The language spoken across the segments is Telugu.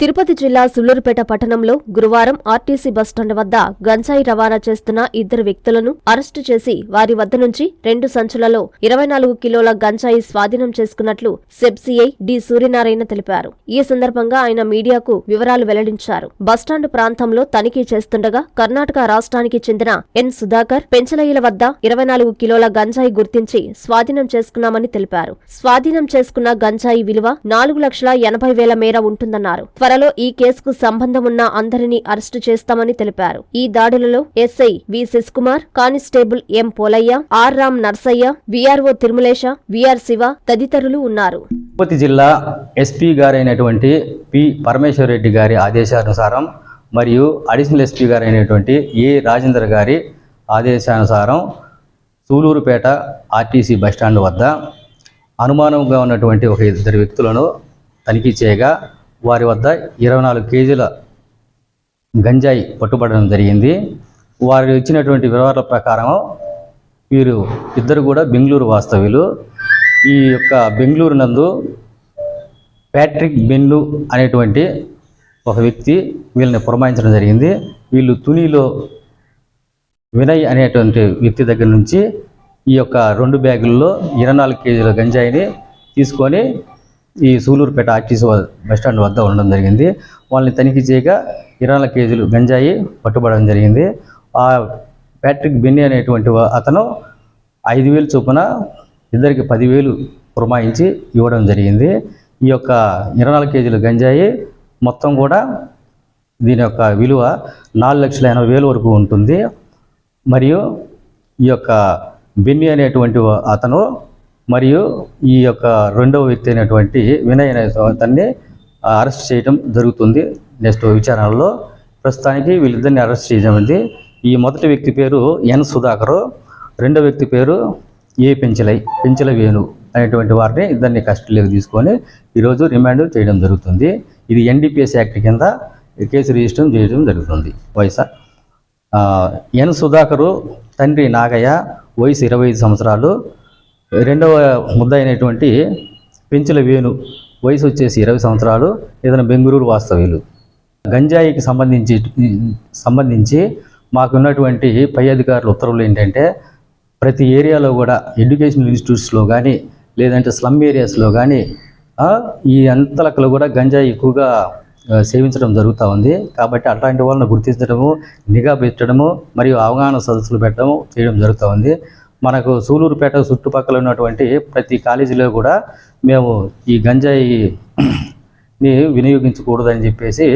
తిరుపతి జిల్లా సులూరుపేట పట్టణంలో గురువారం ఆర్టీసీ బస్టాండ్ వద్ద గంజాయి రవాణా చేస్తున్న ఇద్దరు వ్యక్తులను అరెస్టు చేసి వారి వద్ద నుంచి రెండు సంచులలో ఇరవై నాలుగు కిలోల గంజాయి స్వాధీనం చేసుకున్నట్లు సెబ్సీఐ డి సూర్యనారాయణ తెలిపారు. ఈ సందర్భంగా ఆయన మీడియాకు వివరాలు వెల్లడించారు. బస్టాండ్ ప్రాంతంలో తనిఖీ చేస్తుండగా కర్ణాటక రాష్ట్రానికి చెందిన ఎన్ సుధాకర్ పెంచలయ్యల వద్ద ఇరవై నాలుగు కిలోల గంజాయి గుర్తించి స్వాధీనం చేసుకున్నామని తెలిపారు. స్వాధీనం చేసుకున్న గంజాయి విలువ నాలుగు లక్షల ఎనభై వేల మేర ఉంటుందన్నారు. త్వరలో ఈ కేసుకు సంబంధం ఉన్న అందరినీ అరెస్టు చేస్తామని తెలిపారు. ఈ దాడులలో SI V Sasikumar constable M Polaiah R Ram Narsaiah VRO Tirumalesh VR Siva తదితరులు ఉన్నారు. తిరుపతి జిల్లా ఎస్పీ గారైనటువంటి పి పరమేశ్వర్ రెడ్డి గారి ఆదేశానుసారం మరియు అడిషనల్ ఎస్పీ గారైనటువంటి ఏ రాజేందర్ గారి ఆదేశానుసారం సూలూరుపేట ఆర్టీసీ బస్టాండ్ వద్ద అనుమానంగా ఉన్నటువంటి ఒక ఇద్దరు వ్యక్తులను తనిఖీ చేయగా వారి వద్ద ఇరవై నాలుగు కేజీల గంజాయి పట్టుబడడం జరిగింది. వారు ఇచ్చినటువంటి వివరాల ప్రకారం వీరు ఇద్దరు కూడా బెంగళూరు వాస్తవ్యులు. ఈ యొక్క బెంగళూరు నందు ప్యాట్రిక్ బెన్ను అనేటువంటి ఒక వ్యక్తి వీళ్ళని పురమాయించడం జరిగింది. వీళ్ళు తునిలో వినయ్ అనేటువంటి వ్యక్తి దగ్గర నుంచి ఈ యొక్క రెండు బ్యాగుల్లో ఇరవై నాలుగు కేజీల గంజాయిని తీసుకొని ఈ సూలూరుపేట ఆర్టీసీ బస్టాండ్ వద్ద ఉండడం జరిగింది. వాళ్ళని తనిఖీ చేయగా ఇరవై నాలుగు కేజీలు గంజాయి పట్టుబడడం జరిగింది. ఆ ప్యాట్రిక్ బెన్నీ అనేటువంటి అతను ఐదు వేలు చొప్పున ఇద్దరికి పదివేలు పురమాయించి ఇవ్వడం జరిగింది. ఈ యొక్క ఇరవై నాలుగు కేజీల గంజాయి మొత్తం కూడా దీని యొక్క విలువ నాలుగు లక్షల ఎనభై వేలు వరకు ఉంటుంది. మరియు ఈ యొక్క బెన్నీ అనేటువంటి అతను మరియు ఈ యొక్క రెండవ వ్యక్తి అయినటువంటి వినయ్ అనే అతన్ని అరెస్ట్ చేయడం జరుగుతుంది. నెక్స్ట్ విచారణలో ప్రస్తుతానికి వీళ్ళిద్దరిని అరెస్ట్ చేయడం ఈ మొదటి వ్యక్తి పేరు ఎన్ సుధాకర్ రెండో వ్యక్తి పేరు ఏ పెంచలై పెంచల వేణు అనేటువంటి వారిని ఇద్దరిని కస్టడీలోకి తీసుకొని ఈరోజు రిమాండ్ చేయడం జరుగుతుంది. ఇది ఎన్డీపీఎస్ యాక్ట్ కింద కేసు రిజిస్టర్ చేయడం జరుగుతుంది. వైఎస్ఆర్ ఎన్ సుధాకరు తండ్రి నాగయ్య వయసు ఇరవై ఐదు సంవత్సరాలు. రెండవ ముద్ద అయినటువంటి పెంచుల వేణు వయసు వచ్చేసి ఇరవై సంవత్సరాలు ఇతను బెంగళూరు వాస్తవ్యులు. గంజాయికి సంబంధించి సంబంధించి మాకున్నటువంటి పై అధికారుల ఉత్తర్వులు ఏంటంటే ప్రతి ఏరియాలో కూడా ఎడ్యుకేషనల్ ఇన్స్టిట్యూట్స్లో కానీ లేదంటే స్లమ్ ఏరియాస్లో కానీ ఈ అంతలకలు కూడా గంజాయి ఎక్కువగా సేవించడం జరుగుతూ ఉంది. కాబట్టి అట్లాంటి వాళ్ళని గుర్తించడము నిఘా పెట్టడము మరియు అవగాహన సదస్సులు పెట్టడము చేయడం జరుగుతూ ఉంది. మనకు సూలూరుపేట చుట్టుపక్కల ఉన్నటువంటి ప్రతి కాలేజీలో కూడా మేము ఈ గంజాయిని వినియోగించకూడదని చెప్పేసి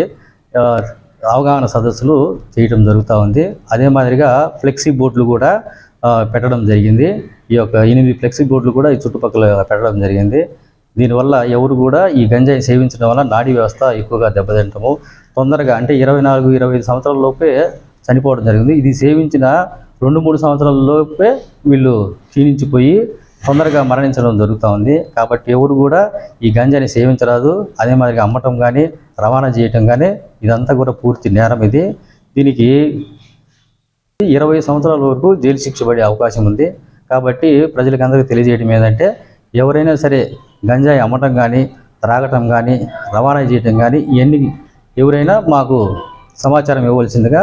అవగాహన సదస్సులు చేయడం జరుగుతూ ఉంది. అదే మాదిరిగా ఫ్లెక్సీ బోర్డులు కూడా పెట్టడం జరిగింది. ఈ యొక్క ఎనిమిది ఫ్లెక్సీ బోర్డులు కూడా ఈ చుట్టుపక్కల పెట్టడం జరిగింది. దీనివల్ల ఎవరు కూడా ఈ గంజాయి సేవించడం వల్ల నాడీ వ్యవస్థ ఎక్కువగా దెబ్బతింటము. తొందరగా అంటే ఇరవై నాలుగు ఇరవై ఐదు సంవత్సరాల లోపే చనిపోవడం జరిగింది. ఇది సేవించిన రెండు మూడు సంవత్సరాలలోపే వీళ్ళు క్షీణించిపోయి తొందరగా మరణించడం జరుగుతూ ఉంది. కాబట్టి ఎవరు కూడా ఈ గంజాని సేవించరాదు. అదే మాదిరిగా అమ్మటం కానీ రవాణా చేయటం కానీ ఇదంతా కూడా పూర్తి నేరం ఇది. దీనికి ఇరవై సంవత్సరాల వరకు జైలు శిక్ష పడే అవకాశం ఉంది. కాబట్టి ప్రజలకు అందరికీ తెలియజేయడం ఏంటంటే ఎవరైనా సరే గంజాయి అమ్మటం కానీ త్రాగటం కానీ రవాణా చేయటం కానీ ఇవన్నీ ఎవరైనా మాకు సమాచారం ఇవ్వవలసిందిగా